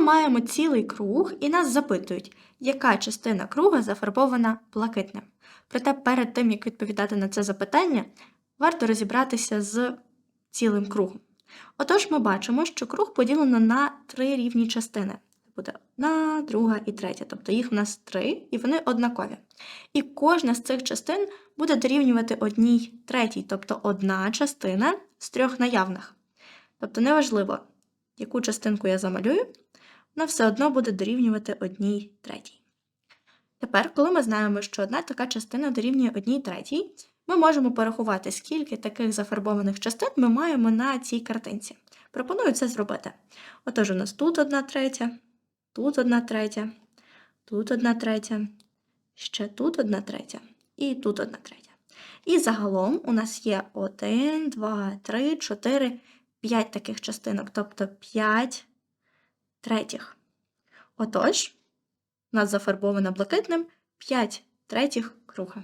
ми маємо цілий круг і нас запитують, яка частина круга зафарбована блакитним. Проте перед тим, як відповідати на це запитання, варто розібратися з цілим кругом. Отож, ми бачимо, що круг поділено на три рівні частини. Це Буде одна, друга і третя. Тобто їх в нас три, і вони однакові. І кожна з цих частин буде дорівнювати одній третій, тобто одна частина з трьох наявних. Тобто неважливо, яку частинку я замалюю, вона все одно буде дорівнювати одній третій. Тепер, коли ми знаємо, що одна така частина дорівнює одній третій, ми можемо порахувати, скільки таких зафарбованих частин ми маємо на цій картинці. Пропоную це зробити. Отож, у нас тут одна третя, тут одна третя, тут одна третя, ще тут одна третя і тут одна третя. І загалом у нас є 1, 2, 3, 4, 5 таких частинок, тобто 5 третіх. Отож, у нас зафарбовано блакитним 5 третіх круга.